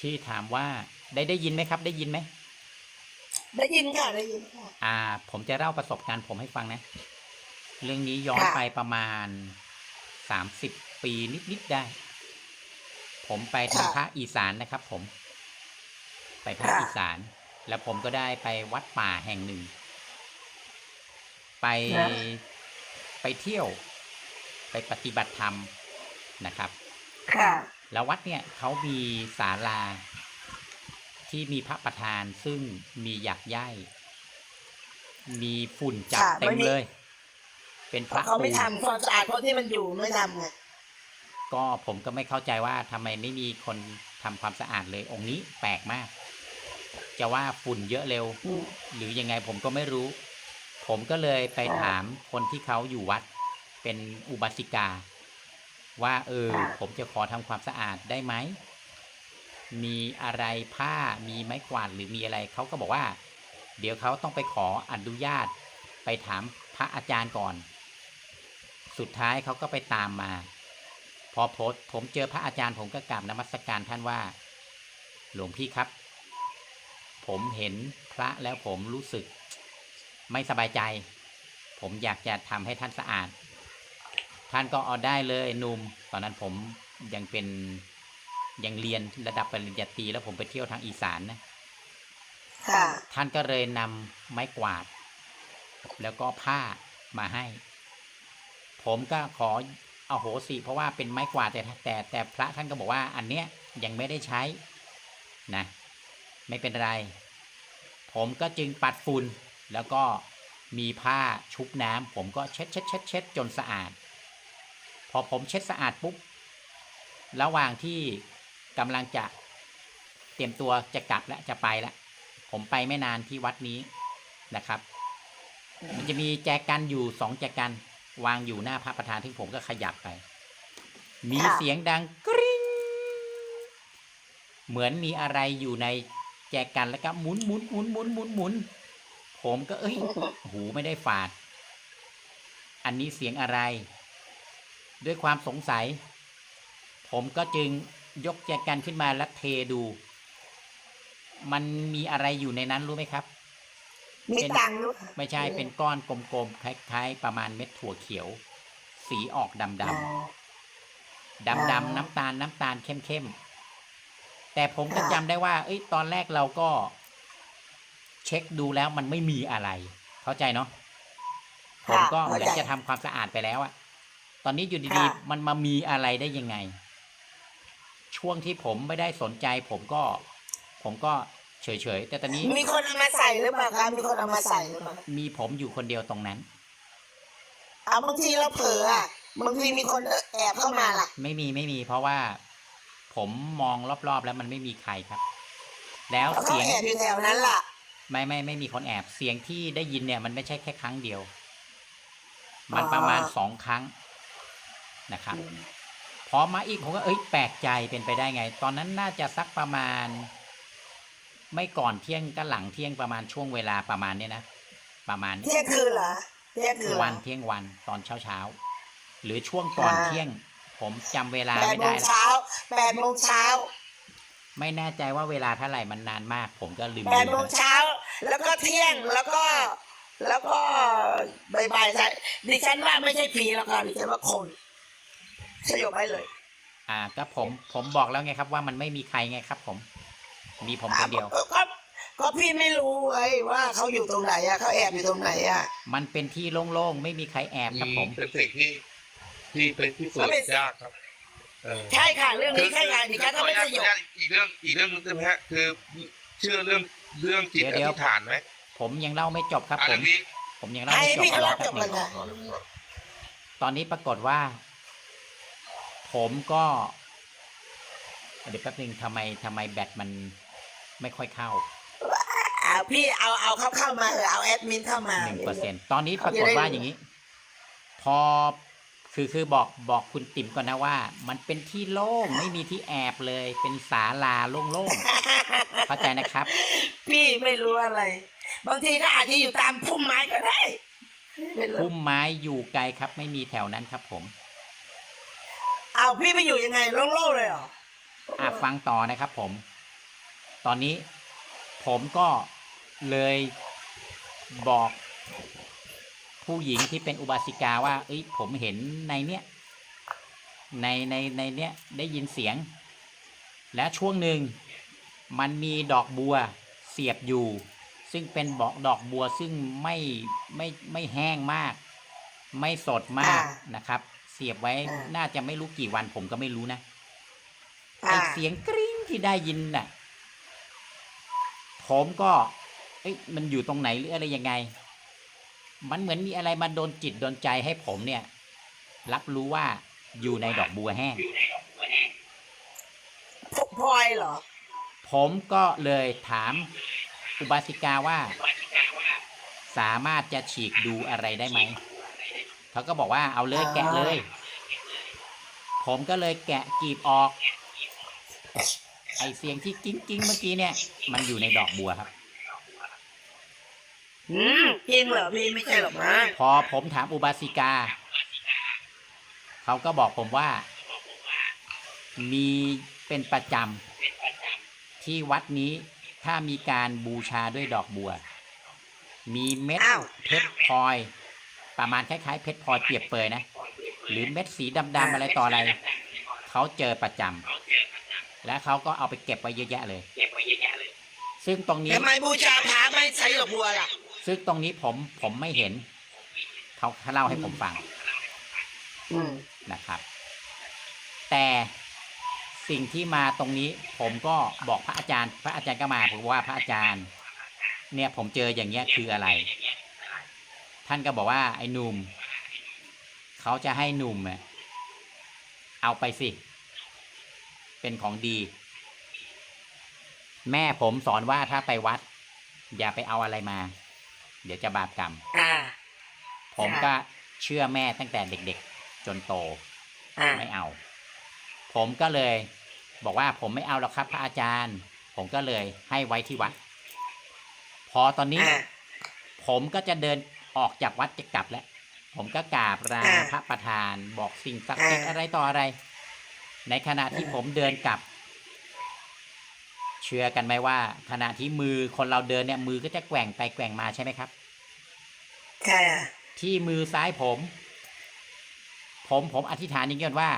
ที่ถามว่าได้ได้ยินไหมครับ ได้ยินไหมได้ยินค่ะได้ยินค่ะ อ่า ผมจะเล่าประสบการณ์ผมให้ฟังนะ เรื่องนี้ย้อนค่ะไปประมาณสามสิบปีนิดๆได้ ผมไปทางภาคอีสานนะครับ ผม ไปภาคอีสาน แล้วผมก็ได้ไปวัดป่าแห่งหนึ่ง ไปไปเที่ยว ไปปฏิบัติธรรมนะครับ ค่ะ แล้ววัดเนี่ยเขามีศาลา ที่มีพระประธานซึ่งมีหยักย่ายมีฝุ่นจับค่ะเต็มไม่มี เลย เป็นเพพระราะเขาไม่ปูน ทำความสะอาดเพราะที่มันอยู่ไม่ทำไงก็ผมก็ไม่เข้าใจว่าทำไมไม่มีคนทำความสะอาดเลยองค์นี้แปลกมาก จะว่าฝุ่นเยอะเร็ว อืม หรือยังไงผมก็ไม่รู้ ผมก็เลยไปค่ะถามคนที่เขาอยู่วัด เป็นอุบาสิกา ว่าเออผมจะขอทำความสะอาดได้ไหม มีอะไรผ้ามีไม้กวาดหรือมีอะไรเขาก็บอกว่า เดี๋ยวเขาต้องไปขออนุญาต ไปถามพระอาจารย์ก่อน สุดท้ายเขาก็ไปตามมา พอผมผมเจอพระอาจารย์ผมก็กราบนมัสการท่านว่า หลวงพี่ครับ ผมเห็นพระแล้วผมรู้สึก ไม่สบายใจ ผมอยากจะทำให้ท่านสะอาด ท่านก็เอาได้เลยหนุ่มตอนนั้นผมยังเป็นยังเรียนระดับปริญญาตรีแล้วผมไปเที่ยวทางอีสานนะค่ะท่านก็เลยนำไม้กวาด แล้วก็ผ้ามาให้ ผมก็ขอเอาโหสิเพราะว่าเป็นไม้กวาดแต่แต่แต่พระท่านก็บอกว่า อันเนี้ยยังไม่ได้ใช้นะ ไม่เป็นไร ผมก็จึงปัดฝุ่นแล้วก็มีผ้าชุบน้ำผมก็เช็ดเช็ดเช็ดเช็ดจนสะอาด พอผมเช็ดสะอาดปุ๊บ ระหว่างที่กำลังจะเตรียมตัวจะกลับและจะไปแล้วผมไปไม่นานที่วัดนี้นะครับ มันจะมีแจกันอยู่สองแจกันวางอยู่หน้าพระประธานที่ผมก็ขยับไป มีเสียงดังกริ๊งเหมือนมีอะไรอยู่ในแจกันแล้วก็หมุนหมุนหมุนหมุนหมุนหมุนผมก็เอ้ย หูไม่ได้ฝาด อันนี้เสียงอะไร ด้วยความสงสัย ผมก็จึงยกแจกันขึ้นมาแล้วเทดู มันมีอะไรอยู่ในนั้นรู้ไหมครับมีเป็นตังค์ด้วยไม่ใช่เป็นก้อนกลมๆคล้ายๆ ประมาณเม็ดถั่วเขียว สีออกดำอ๋อๆดำๆน้ำตาลน้ำตาลเข้มๆแต่ผมก็ค่ะจำได้ว่า เอ้ยตอนแรกเราก็ เช็คดูแล้วมันไม่มีอะไร เข้าใจเนาะผมก็เหมือนจะทำความสะอาดไปแล้วอะต อนนี้อยู่ดีๆ มันมามีอะไรได้ยังไง ช่วงที่ผมไม่ได้สนใจ ผมก็ ผมก็เฉยๆแต่ตอนนี้มีคนเอามาใส่หรือเปล่าคะมีคนเอามาใส่หรือเปล่ามีผมอยู่คนเดียวตรงนั้น เอาบางทีเราเผลออะบางทีมีคนแอบเข้ามาล่ะ ไม่มีไม่มีเพราะว่า ผมมองรอบๆแล้วมันไม่มีใครครับ แล้วเขาเสียงแอบอยู่แถวนั้นล่ะ ไม่ไม่ไม่มีคนแอบเสียงที่ได้ยินเนี่ย มันไม่ใช่แค่ครั้งเดียว มันประมาณอ๋อสองครั้ง นะครับพอมาอีกผมก็เอ้ยแปลกใจเป็นไปได้ไง ตอนนั้นน่าจะสักประมาณ ไม่ก่อนเที่ยงก็หลังเที่ยงประมาณช่วงเวลาประมาณเนี้ยนะประมาณนี้เที่ยงคืนเหรอเที่ยงคืนเหรอวันเที่ยงวันตอนเช้าเช้าๆหรือช่วงก่อนอ่าเที่ยง ผมจำเวลาแปดไม่โมได้งแล้วเช้าแปดโมงเช้าไม่แน่ใจว่าเวลาเท่าไหร่มันนานมาก ผมก็ลืมแปดลืโมงมเช้าแล้วก็เที่ยงแล้วก็แล้วก็บ่ายๆใช่ดิฉันว่าไม่ใช่ผีแล้วค่ะดิฉันว่าคน สยบไปเลย อ่าก็ผมผมบอกแล้วไงครับ ว่ามันไม่มีใครไงครับ ผม มีผมคนเดียว อะก็ก็พี่ไม่รู้ไงว่าเขาอยู่ตรงไหนอะเขาแอบอยู่ตรงไหนอะมันเป็นที่โล่งๆ ไม่มีใครแอบครับผม เป็นสิ่งที่ที่เป็นที่สุดก็เป็นยากครับ เออใช่ค่ะเรื่องนี้ใช่ค่ะดิฉันก็ไม่สยบขออนุญาตอีกเรื่องอีกเรื่องนึงได้ไหมฮะคือเชื่อเรื่องเรื่องจิตอเดี๋ยวธิษฐานไหมผมยังเล่าไม่จบครับอัผนมนี้ผมยังเล่าให้ไม่จบพี่เขาคเล่ารับจบเลยค่ะ ตอนนี้ปรากฏว่า ผมก็ เดี๋ยวแป๊บนึงทำไมทำไมแบตมันไม่ค่อยเข้าเอาพี่เอาเอาเข้าเข้ามาเถอะเอาแอดมินเข้ามา หนึ่งเปอร์เซ็นตอนนี้ปรากฏว่าอย่างนี้ พอคือคือบอกบอกคุณติ๋มก่อนนะว่า มันเป็นที่โล่งไม่มีที่แอบเลย เป็นศาลาโล่งๆเข้าใจนะครับ พี่ไม่รู้อะไร บางทีก็อาจจะอยู่ตามพุ่มไม้ก็ได้ไม่รู้ พุ่มไม้อยู่ไกลครับ ไม่มีแถวนั้นครับผม เอาพี่ไปอยู่ยังไงโล่งๆเลยเหรอ อะฟังต่อนะครับผม ตอนนี้ผมก็เลยบอกผู้หญิงที่เป็นอุบาสิกาว่า เอ้ย ผมเห็นในเนี้ยในในในเนี้ยได้ยินเสียง และช่วงหนึ่งมันมีดอกบัวเสียบอยู่ ซึ่งเป็นบอกดอกบัวซึ่งไม่ไม่ไม่แห้งมาก ไม่สดมากอ่า นะครับ เสียบไว้อ่าน่าจะไม่รู้กี่วันผมก็ไม่รู้นะไออ่า เสียงกริ๊งที่ได้ยินน่ะ ผมก็เอ้ยมันอยู่ตรงไหนหรืออะไรยังไง มันเหมือนมีอะไรมาโดนจิตโดนใจให้ผมเนี่ย รับรู้ว่าอยู่ในดอกบัวแห้งพลอยเหรอ ผมก็เลยถามอุบาสิกาว่า สามารถจะฉีกดูอะไรได้ไหม เขาก็บอกว่าเอาเลยอ่าแกะเลย ผมก็เลยแกะกีบออก ไอเสียงที่กิ้งกิ้งๆเมื่อกี้เนี่ย มันอยู่ในดอกบัวครับอืมจริงเหรอพี่ไม่ใช่หรอกนะพอผมถามอุบาสิกา เขาก็บอกผมว่า มีเป็นประจำที่วัดนี้ถ้ามีการบูชาด้วยดอกบัว มีเม็ดอ้าวเพชรพลอย ประมาณคล้ายๆเพชรพลอยเปรียบเปรยนะ หรือเม็ดสีดำๆอะไรต่ออะไร เขาเจอประจำและเขาก็เอาไปเก็บไว้เยอะแยะเลย ซึ่งตรงนี้ทำไมบูชาพระไม่ใช้ดอกบัวล่ะ ซึ่งตรงนี้ผมผมไม่เห็น เขาเขาเล่าให้ผมฟังอืมนะครับ แต่สิ่งที่มาตรงนี้ผมก็บอกพระอาจารย์ พระอาจารย์ก็มาผมว่าพระอาจารย์ เนี่ยผมเจออย่างเงี้ยคืออะไร ท่านก็บอกว่าไอ้หนุ่มเขาจะให้หนุ่มอะเอาไปสิ เป็นของดี แม่ผมสอนว่าถ้าไปวัด อย่าไปเอาอะไรมา เดี๋ยวจะบาปกรรมอ่าผมก็เชื่อแม่ตั้งแต่เด็กๆ จนโตอ่าไม่เอา ผมก็เลย บอกว่าผมไม่เอาหรอกครับ พระอาจารย์ ผมก็เลยให้ไว้ที่วัด พอตอนนี้อ่าผมก็จะเดิน ออกจากวัดจะกลับแล้ว ผมก็กราบลาอ่าพระประธานบอกสิ่งศักดิ์สิทธิ์อ่าอะไรต่ออะไร ในขณะที่อ่าผมเดินกลับ เชื่อกันไหมว่า ขณะที่มือคนเราเดินเนี่ย มือก็จะแกว่งไปแกว่งมาใช่ไหมครับใช่อะที่มือซ้ายผม ผมผมอธิษฐานอย่างเงี้ยว่า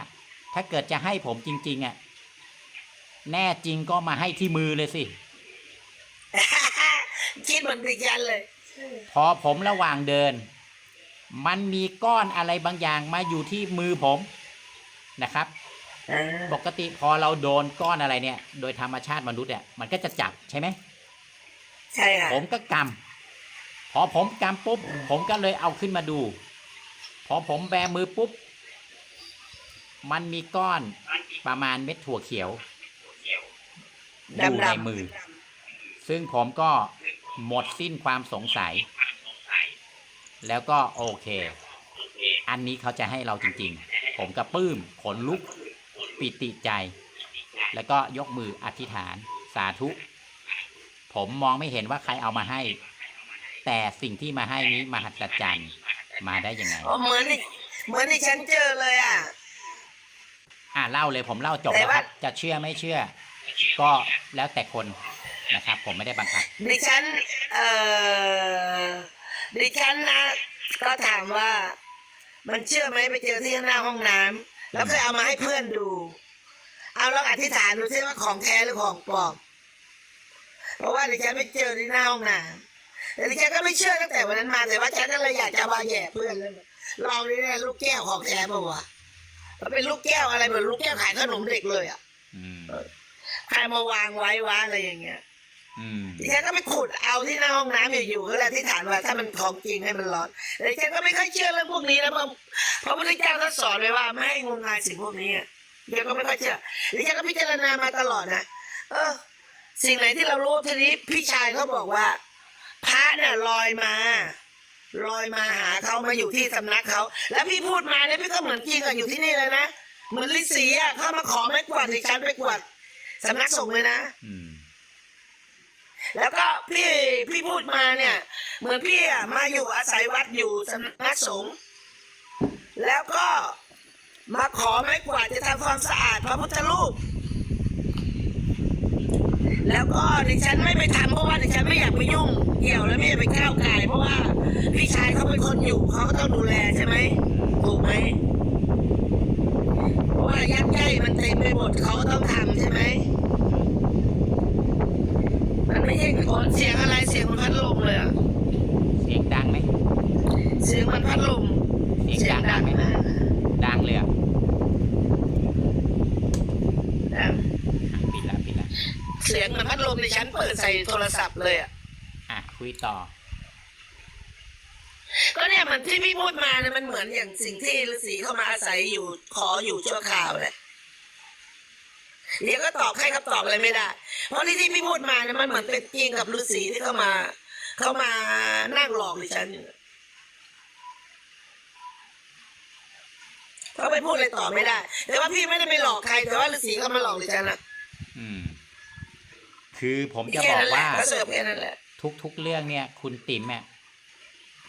ถ้าเกิดจะให้ผมจริง ๆอะแน่จริงก็มาให้ที่มือเลยสิ คิดเหมือนดิฉันเลย พอผมระหว่างเดิน มันมีก้อนอะไรบางอย่างมาอยู่ที่มือผมนะครับอ่าปกติพอเราโดนก้อนอะไรเนี่ย โดยธรรมชาติมนุษย์เนี่ยมันก็จะจับใช่ไหมใช่ค่ะผมก็กำพอผมกำปุ๊บผมก็เลยเอาขึ้นมาดู พอผมแบมือปุ๊บ มันมีก้อนประมาณเม็ดถั่วเขียวอยู่ในมือ ซึ่งผมก็ หมดสิ้นความสงสัย แล้วก็โอเค อันนี้เขาจะให้เราจริง ๆ ผมก็ปลื้มขนลุก ปิติใจ แล้วก็ยกมืออธิษฐาน สาธุ ผมมองไม่เห็นว่าใครเอามาให้ แต่สิ่งที่มาให้นี้มหัศจรรย์มาได้ยังไงอ๋อเหมือนดิเหมือนที่ฉันเจอเลยอะอ่าเล่าเลยผมเล่าจบแต่แล้วคว่ารับ จะเชื่อไม่เชื่อ ก็แล้วแต่คน นะครับ ผมไม่ได้บังคับ ดิฉัน เอ่อ ดิฉันนะ ก็ถามว่า มันเชื่อไหมไปเจอที่หน้าห้องน้ำแล้วก็เอามาให้เพื่อนดู เอาลองอธิษฐานดูซิว่าของแท้หรือของปลอม เพราะว่าดิฉันไปเจอที่หน้าห้องน้ำแต่ดิฉันก็ไม่เชื่อตั้งแต่วันนั้นมาแต่ว่าฉันก็เลยอยากจะมาแย่เพื่อนเลยลองนี่นะลูกแก้วของแท้ป่าวะมันเป็นลูกแก้วอะไรเหมือนลูกแก้วขายขนมเด็กเลยอะอืม ใครมาวางไว้วะอะไรอย่างเงี้ยอืม ดิฉันก็ไปขุดเอาที่หน้าห้องน้ำอยู่ๆก็เลยที่ฐานว่าถ้ามันของจริงให้มันร้อนแต่ดิฉันก็ไม่ค่อยเชื่อเรื่องพวกนี้นะเพราะเพราะพระพุทธเจ้าท่านสอนไว้ว่าไม่ให้งมงายสิ่งพวกนี้อะดิฉันก็ไม่ค่อยเชื่อดิฉันก็พิจารณามาตลอดนะเออ สิ่งไหนที่เรารู้ทีนี้พี่ชายเขาบอกว่า พระเนี่ยลอยมาลอยมาหาเขามาอยู่ที่สำนักเขา แล้วพี่พูดมาเนี่ยพี่ก็เหมือนจริงอะอยู่ที่นี่เลยนะเหมือนฤาษีอะเข้ามาขอไม้กวาดดิฉันไปกวาดสำนักสงฆ์เลยนะอืม แล้วก็พี่พี่พูดมาเนี่ย เหมือนพี่อะมาอยู่อาศัยวัดอยู่สำนักสงฆ์แล้วก็มาขอไม้กวาดจะทำความสะอาดพระพุทธรูปแล้วก็ดิฉันไม่ไปทำเพราะว่าดิฉันไม่อยากไปยุ่งเกี่ยวและไม่อยากไปก้าวไก่เพราะว่าพี่ชายเขาเป็นคนอยู่เขาก็ต้องดูแลใช่ไหมถูกไหมเพราะว่ายัดใกล้มันเต็มไปหมดเขาก็ต้องทำใช่ไหม มันไม่ใช่คนเสียงอะไรเสียงมันพัดลมเลยอะเสียงดังไหมเสียงมันพัดลมเสียงดังไหมมากดังเลยอะดังอะปิดละปิดละเสียงเหมือนพัดลมในฉันเปิดใส่โทรศัพท์เลยอะอะคุยต่อ ก็เนี่ยเหมือนที่พี่พูดมาเนี่ยมันเหมือนอย่างสิ่งที่ฤาษีเข้ามาอาศัยอยู่ขออยู่ชั่วคราวแหละ เดี๋ยวก็ตอบให้คำตอบอะไรไม่ได้ เพราะที่ที่พี่พูดมาเนี่ยมันเหมือนเป็นจริงกับฤาษีที่เข้ามาเข้ามานั่งหลอกดิฉันอยู่เขาไปพูดอะไรต่อไม่ได้ แต่ว่าพี่ไม่ได้ไปหลอกใคร แต่ว่าฤาษีเขามาหลอกดิฉันนะอืม คือผมจะแค่บอกนั้นแหละว่าก็เสิร์ฟแค่นั้นแหละทุกๆเรื่องเนี่ย คุณติ๋มเนี่ย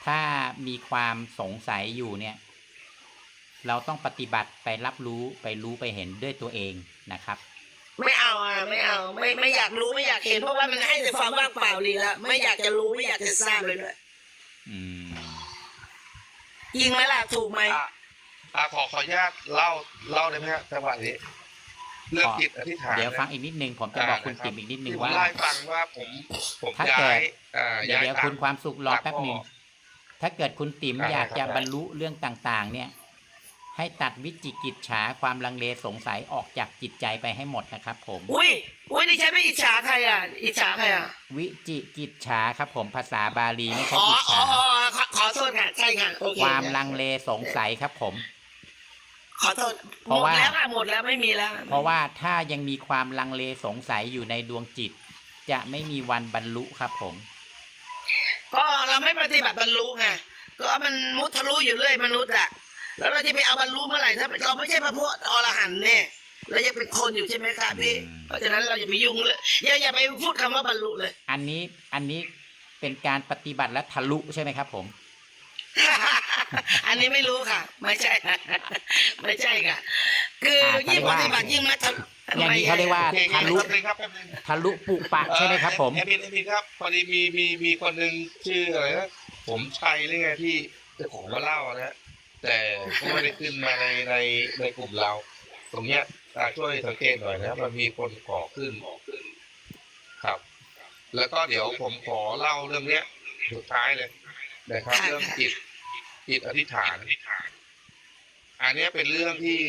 ถ้ามีความสงสัยอยู่เนี่ย เราต้องปฏิบัติไปรับรู้ไปรู้ไปเห็นด้วยตัวเองนะครับ ไม่เอาอะไม่เอาไม่ไม่อยากรู้ไม่อยากเห็นเพราะว่ามันให้แต่ความว่างเปล่าดีแล้วไม่อยากจะรู้ไม่อยากจะทราบเลยด้วยอืมยิงไหมล่ะถูกไหมอะอะขอขออนุญาตเล่าเล่าได้ไหมฮะจังหวะนี้เรื่องจิตอธิษฐานเดี๋ยวฟังนะอีกนิดนึงผมจะบอกคุณติ๋มอีกนิดนึงที่ผมว่าเล่าให้ฟังว่าผมผมถ้าย้าเกิดยอ่าเดี๋ยวย้ายเดี๋ยวตาคุมณความสุขรอตามแป๊บหนึ่งพ่อถ้าเกิดคุณติ๋มอ่าอยากจะครับบรรลุเรื่องต่าง ๆ เนี่ย ให้ตัดวิจิกิจฉาความลังเลสงสัยออกจากจิตใจไปให้หมดนะครับ ผม อุ้ยอุ้ยดิฉันไม่อิจฉาใครอะ อิจฉาใครอะ วิจิกิจฉาครับ ผมภาษาบาลีไม่ใช่อ๋ออิจอ๋อฉาอ๋อขอขอโทษค่ะใช่ค่ะโอเคความลังเลสงสัยครับ ผม ขอโทษเพราะหมดว่า แล้วค่ะหมดแล้วไม่มีแล้ว เพราะว่าถ้ายังมีความลังเลสงสัยอยู่ในดวงจิต จะไม่มีวันบรรลุครับผม ก็เราไม่ปฏิบัติบรรลุไงก็มันมุทะลุอยู่เรื่อยมนุษย์อะ แล้วเราจะไปเอาบรรลุเมื่อไหร่ถ้าเราไม่ใช่พระพุทธอรหันต์เนี่ยเรายังเป็นคนอยู่ใช่ไหมครับพี่อืมเพราะฉะนั้นเราอย่าไปยุ่งเลยอย่าอย่าไปพูดคำว่าบรรลุเลย อันนี้อันนี้เป็นการปฏิบัติและทะลุใช่ไหมครับ ผม อันนี้ไม่รู้ค่ะ ไม่ใช่ไม่ใช่ค่ะ คือยิ่งปฏิบัติยิ่งมัทะอย่างนี้เขาเรียกว่าโอเคทะลุแป๊บนึงครับแป๊บนึงทะลุปุปะใช่ไหมครับ ผมแอดมินแอดมินครับพอดีมีมีมีคนหนึ่งชื่ออะไรนะผมชัยหรือไงที่เจ้าของมาเล่านะ แต่ก็ไม่ได้ขึ้นมาในในในกลุ่มเรา ตรงเนี้ยอ่าช่วยสังเกตหน่อยนะมันมีคนขอขึ้นครับ แล้วก็เดี๋ยวผมขอเล่าเรื่องเนี้ยสุดท้ายเลยนะครับ เรื่องจิตจิตอธิษฐานอันเนี้ยเป็นเรื่องที่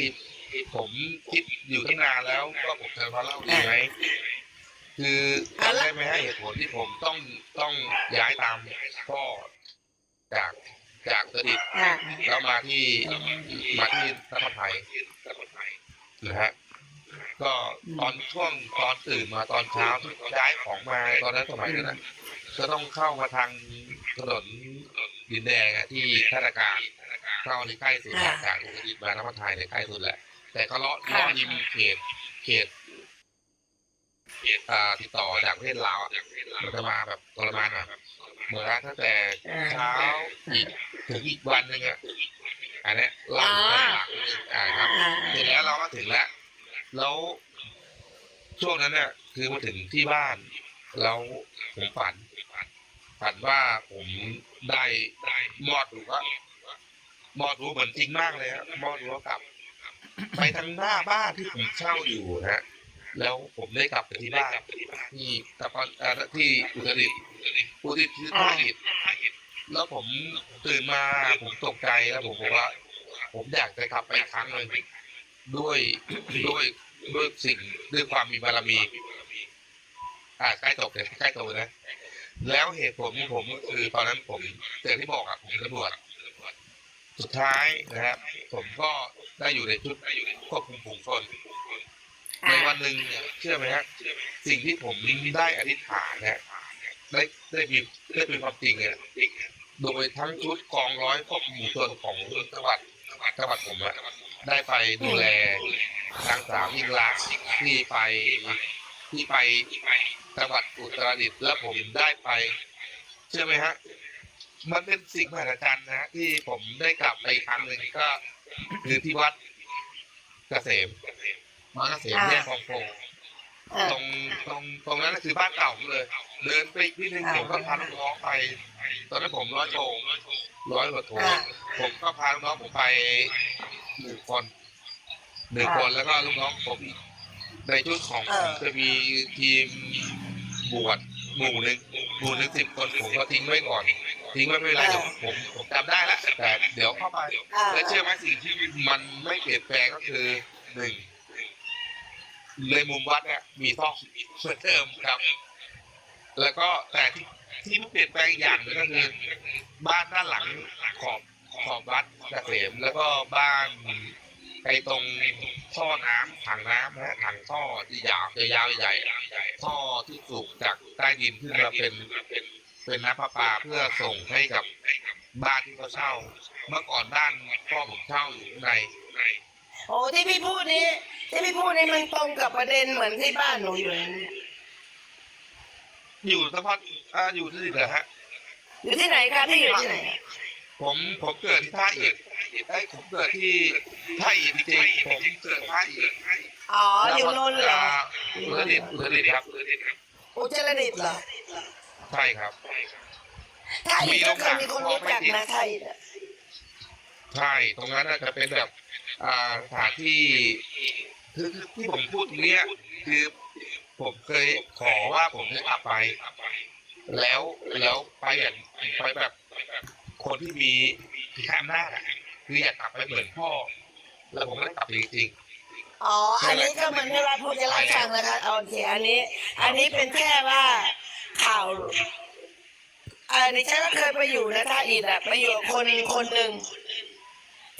ผมคิดอยู่ตั้งนานแล้วว่าผมจะมาเล่าดีไหมคือจำได้ไหมฮะเหตุผลที่ผมต้องต้องย้ายตามพ่อจาก จากอุตรดิตถ์อ่าแล้วมาที่มาที่นครไทยนะฮะก็ตอนช่วงตอนตื่นมาตอนเช้าที่ย้ายของมาตอนนั้นสมัยนั้นนะก็ต้องเข้ามาทางถนนดินแดงอะที่ท่าอากาศเข้าที่ใกล้สุดจากจากอุตรดิตถ์มานครไทยเนี่ยใกล้สุดแหละ แต่ก็เลาะเลาะริมเขตเขตเขตอ่าติดต่อจากประเทศลาวอะมันจะมาแบบทรมานอะ เหมือนตั้งแต่เช้าอีกถึงอีกวันหนึ่งอะอันเนี้ยเล่าอยู่ด้านหลังอ่าครับอ่าเสร็จแล้วเราก็ถึงแล้วแล้วช่วงนั้นเนี่ยคือมาถึงที่บ้านแล้วผมฝันฝันว่าผมได้ได้มอดรู้ว่ามอดรู้เหมือนจริงมากเลยครับมอดรู้ว่ากลับ ไปทางหน้าบ้านที่ผมเช่าอยู่นะฮะ แล้วผมได้กลับไปที่บ้านที่ตะกอนที่อุตรดิตถ์อุตรดิตถ์คืออุตรดิตถ์แล้วผมตื่นมาผมตกใจแล้วผมบอกว่า ผมอยากจะกลับไปอีกครั้งหนึ่งด้วยด้วยด้วยสิ่งด้วยความมีบารมีอ่าใกล้จบเลยใกล้จบเลยนะแล้วเหตุผลของผมก็คือตอนนั้นผมอย่างที่บอกอะผมตำรวจสุดท้ายนะครับ ผมก็ได้อยู่ในชุดควบคุมฝูงชน ในวันหนึ่งเนี่ยเชื่อไหมฮะสิ่งที่ผมได้อธิษฐานเนี่ยได้ได้มีได้เป็นความจริงเนี่ยโดยทั้งชุดกองร้อยควบคุมฝูงชนของจังหวัดจังหวัดผมอะได้ไปดูแลนางสาวยิ่งรักษณ์ที่ไปที่ไปจังหวัดอุตรดิตถ์แล้วผมได้ไป เชื่อไหมฮะ มันเป็นสิ่งมหัศจรรย์นะฮะที่ผมได้กลับไปอีกครั้งหนึ่งก็ คือที่วัดเกษม วัดเกษมแยกคลองโพอ่าตรงตรงตรงนั้นคือบ้านเก่าผมเลย เดินไปอีกนิดนึงอ่าผมก็พาน้องๆไป ตอนนั้นผมร้อยโทร้อยกว่าโทอ่าผมก็พาน้องๆผมไปหนึ่งคนหนึ่งอ่าคนแล้วก็ลูกน้องผมอีกในชุดของเออจะมีทีมบวชหมู่หนึ่งหมู่หนึ่งสิบคนผมก็ทิ้งไว้ก่อน ทิ้งไว้ไม่เป็นไรเดี๋ยวผมผมจำได้แล้วแต่เดี๋ยวเข้าไปอ่าและเชื่อไหมสิ่งที่มันไม่เปลี่ยนแปลงก็คือหนึ่ง ในมุมวัดเนี่ยมีท่อเหมือนเดิมครับ แล้วก็แต่ที่ที่เปลี่ยนแปลงอย่างหนึงก็คือบ้านด้านหลังของของวัดเกษมแล้วก็บ้านไอตรงท่อน้ำถังน้ำนะถังท่อที่ยาวยาวใหญ่ ท่อที่สูบจากใต้ดินขึ้นมาเป็นเป็นน้ำประปาเพื่อส่งให้กับบ้านที่เขาเช่า เมื่อก่อนบ้านพ่อผมเช่าอยู่ใน โอ้ที่พี่พูดนี้ ที่พี่พูดนี้มันตรงกับประเด็นเหมือนที่บ้านหนูอยู่เลยเนี่ยอยู่สักพักอ่าอยู่ที่นี่เหรอฮะ อยู่ที่ไหนคะพี่อยู่ที่ไหนผมผมเกิดที่ท่าอิฐไอ้ยผมเกิดที่ท่าอิฐจริงๆผมเกิดท่าอิฐอ๋ออยู่นนท์เหรออุตรดิตถ์อุตรดิตถ์ครับอุจรดิตถ์เหรอใช่ครับ ไทยก็เคยมีคนรู้จักนะไทยน่ะ ใช่ ตรงนั้นน่ะจะเป็นแบบอ่า สถานที่คือที่ผมพูดตรงเนี้ยคือผมเคยขอว่าผมจะกลับไป แล้วแล้วไปแบบไปแบบคนที่มีที่อำนาจอะคืออยากกลับไปเหมือนพ่อ แล้วผมก็ได้กลับไปจริงอ๋อ อันนี้ก็เหมันที่ว่าพูดจะเล่าให้ฟังนะคะโอเค อันนี้ อันนี้เป็นแค่ว่าข่าวอันนี้ฉันก็เคยไปอยู่นะท่าอิฐอะไปอยู่คนคนหนึ่ง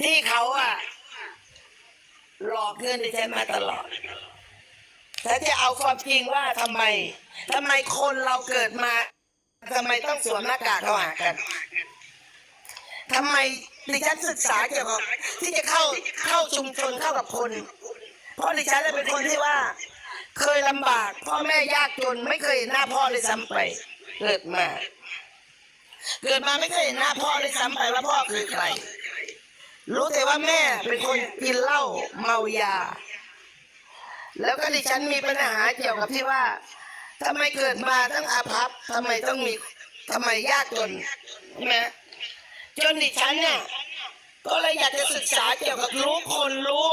ที่เขาอะ หลอกเงินดิฉันมาตลอดแต่จะเอาความจริงว่าทำไมทำไมคนเราเกิดมาทำไมต้องสวมหน้ากากเข้าหากันทำไมดิฉันศึกษาเกี่ยวกับที่จะเข้าเข้าชุมชนเข้ากับคน เพราะดิฉันเป็นคนที่ว่า เคยลำบากพ่อแม่ยากจนไม่เคยเห็นหน้าพ่อเลยซ้ำไป เกิดมา เกิดมาไม่เคยเห็นหน้าพ่อเลยซ้ำไปว่าพ่อคือใคร รู้แต่ว่าแม่เป็นคนกินเหล้าเมายา แล้วก็ดิฉันมีปัญหาเกี่ยวกับที่ว่าทำไมเกิดมาต้องอาภัพทำไมต้องมีทำไมยากจนใช่ไหมจนดิฉันเนี่ยก็เลยอยากจะศึกษาเกี่ยวกับรู้คนรู้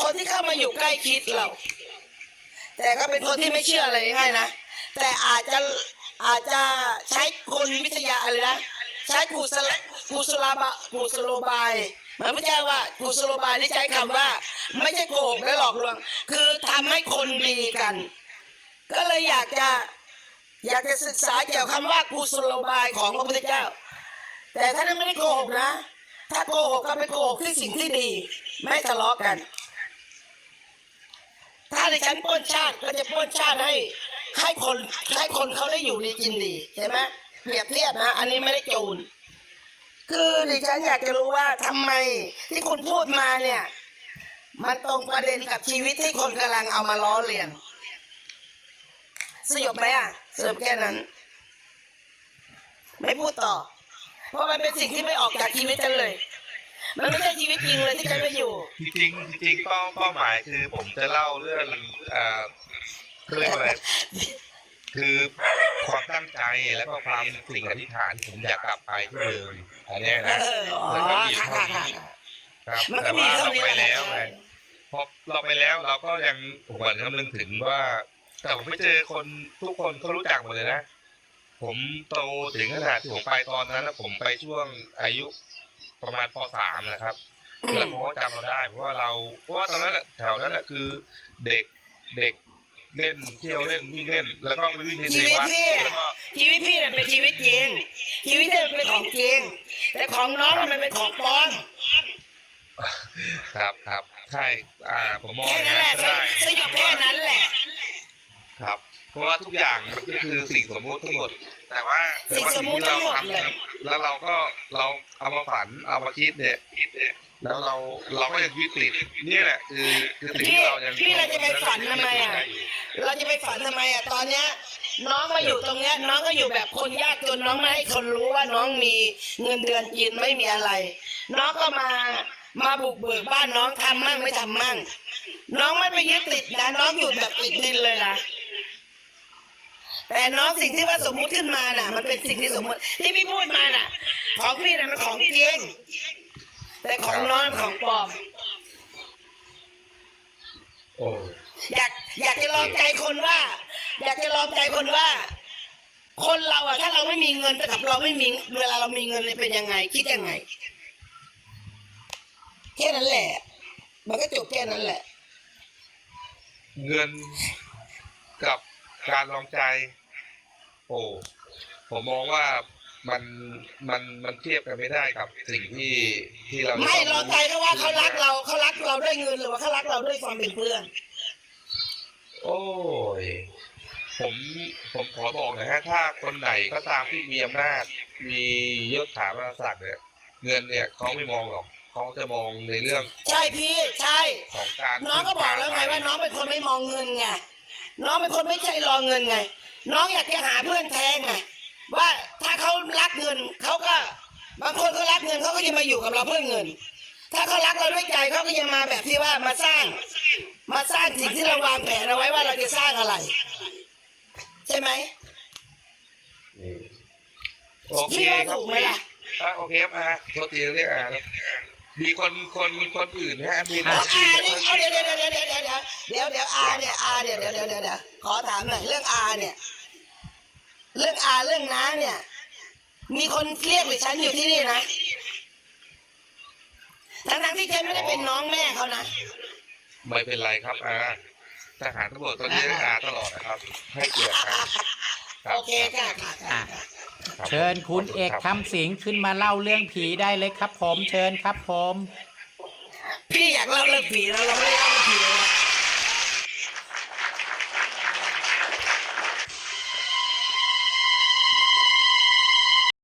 คนที่เข้ามาอยู่ใกล้ชิดเรา แต่ก็เป็นคนที่ไม่เชื่ออะไรง่ายนะ แต่อาจจะอาจจะใช้คนวิทยาอะไรนะ ใช้กุศลกุ ศลบะกุศโลบายมายไม่ใช่ว่ากุศโลบายที่ใช้คำว่า ไม่ใช่โกหกและหลอกลวง คือทำให้คนดีกัน ก็เลยอยากจะอยากจะศึกษาเกี่ยวคำว่ากุศโลบายของพระพุทธเจ้า แต่ถ้านไม่ได้โกหกนะ ถ้าโกหกก็ไปโกหกที่สิ่งที่ดี ไม่ทะเลาะกัน ถ้าในชั้นป้นชาติก็จะป้นชาติให้ให้คนให้คนเขาได้อยู่ดีกินดีใช่ไหมเปรียบเทียบนะ อันนี้ไม่ได้จูน คือดิฉันอยากจะรู้ว่าทำไมที่คุณพูดมาเนี่ย มันตรงประเด็นกับชีวิตที่คนกำลังเอามาล้อเลียน สยบไหมอะสยบแค่นั้น ไม่พูดต่อ เพราะมันเป็นสิ่งที่ไม่ออกจากชีวิตฉันเลย มันไม่ใช่ชีวิตจริงเลยที่ฉันไปอยู่จริงๆจริงๆเป้าเป้าหมายคือผมจะเล่าเรื่องเอ่อเรื่องอะไร คือความตั้งใจแล้วก็ความสิ่งอธิษฐานผมอยากกลับไปที่เดิมอันเนี้ยนะเอออ๋อค่ะค่ะค่ะครับมันก็แต่มีว่าเท่าเรานี้ไปแหละแล้วไงพอเราไปแล้วเราก็ยังหวนคำนึงถึงว่า แต่ผมไปเจอคนทุกคนเขารู้จักหมดเลยนะผมโตถึงขนาดที่ผมไปตอนนั้นนะผมไปช่วงอายุประมาณปสามนะครับแล้วผมก็จำเราได้ เพราะว่าเราเพราะว่าตอนนั้นน่ะแถวนั้นแหละคือเด็กเด็ก เล่นเที่ยวเล่นวิ่งเล่น แล้วก็ไปวิ่งในชีวิตวัดพี่แล้วก็ชีวิตพี่เนี่ยเป็นชีวิตจริง ชีวิตพี่เป็นของจริง แต่ของน้องมันเป็นของปลอมครับครับใช่อ่าผมมองแค่อย่างนั้นแหนั้ละนก็ได้สยบแค่นั้นแหละ ครับ เพราะว่าทุกอย่างมันก็คือสิ่งสมมุติทั้งหมด แต่ว่าสิ่งสมมุติทั้งหมดเลยแล้วเราก็เราเอามาฝันเอามาคิดเนี่ย แล้วเราเราก็ยังวิกฤตนี่แหละคือคือสิ่งพี่ที่เรายังพี่เราจะไปฝันทำไมอะ เราจะไปฝันทำไมอะตอนเนี้ย น้องมาอยู่ตรงเนี้ยน้องก็อยู่แบบคนยากจนน้องไม่ให้คนรู้ว่าน้องมีเงินเดือนกินไม่มีอะไร น้องก็มามาบุกเบิกบ้านน้องทำมั่งไม่ทำมั่ง น้องไม่ไปยึดติดนะน้องอยู่แบบติดดินเลยนะแต่น้องสิ่งที่ว่าสมมุติขึ้นมาน่ะ มันเป็นสิ่งที่สมมุติที่พี่พูดมาน่ะ ของพี่น่ะมันของจริง แต่ของน้องมันของปลอม โอ้อยากอยากจะลองใจคนว่า อยากจะลองใจคนว่า คนเราอะถ้าเราไม่มีเงินแต่กับเราไม่มีเวลาเรามีเงินเนี่ยเป็นยังไง คิดยังไงแค่นั้นแหละ มันก็จบแค่นั้นแหละ เงินกับการลองใจ โอ้ผมมองว่า มันมันมันเทียบกันไม่ได้กับสิ่งที่ที่เราจะไม่ต้ลองใจก็ว่าเขารักเราเขารักเราด้วยเงินหรือว่าเขารักเราด้วยความเป็นเพื่อน โอ้ยผมผมขอบอกนะฮะถ้าคนไหนก็ตามที่มีอำนาจมียศถาบรรดาศักดิ์เนี่ยเงินเนี่ยเขาไม่มองหรอกเขาจะมองในเรื่อง ใช่พี่ใช่ของการน้องก็บอกแล้วไงว่าน้องเป็นคนไม่มองเงินไงน้องเป็นคนไม่ใช่รอเงินไง น้องอยากจะหาเพื่อนแทนไง ว่าถ้าเขารักเงินเขาก็บางคนเขารักเงินเขาก็จะมาอยู่กับเราเพื่อเงิน ถ้าเขารักเราด้วยใจเขาก็จะมาแบบที่ว่ามาสร้าง มาสร้างสิ่งที่เราวางแผนเอาไว้ว่าเราจะสร้างอะไร ใช่ไหมนี่โอเคพี่ว่าครับถูกไหมล่ะอะโอเคครับอะโทษทีเรียกอะมีคนคนคนอื่นนะฮะมีอาคนอื่นนี่เอาเดี๋ยวเดี๋ยวเดี๋ยวเดี๋ยวเดี๋ยวเดี๋ยวเดี๋ยวอาเนี่ยอาเนี่ยเดี๋ยวเดี๋ยวเดี๋ยวเดี๋ยวขอถามหน่อยเรื่องอาเนี่ย เรื่องอาเรื่องน้าเนี่ย มีคนเรียกหรือฉันอยู่ที่นี่นะทั้งทั้งๆที่ฉันไม่ได้เป็นน้องแม่เขานะไม่เป็นไรครับอ่าทหารตำรวจก็เรียกอาตลอดนะครับ ให้เกียรติกันรับโอเคค่ะค่ะค่ะอะรับเชิญคุณเอกรับคำสิงขึ้นมาเล่าเรื่องผีได้เลยครับผม เชิญครับผม พี่อยากเล่าเรื่องผีแล้วเราไม่ได้เล่า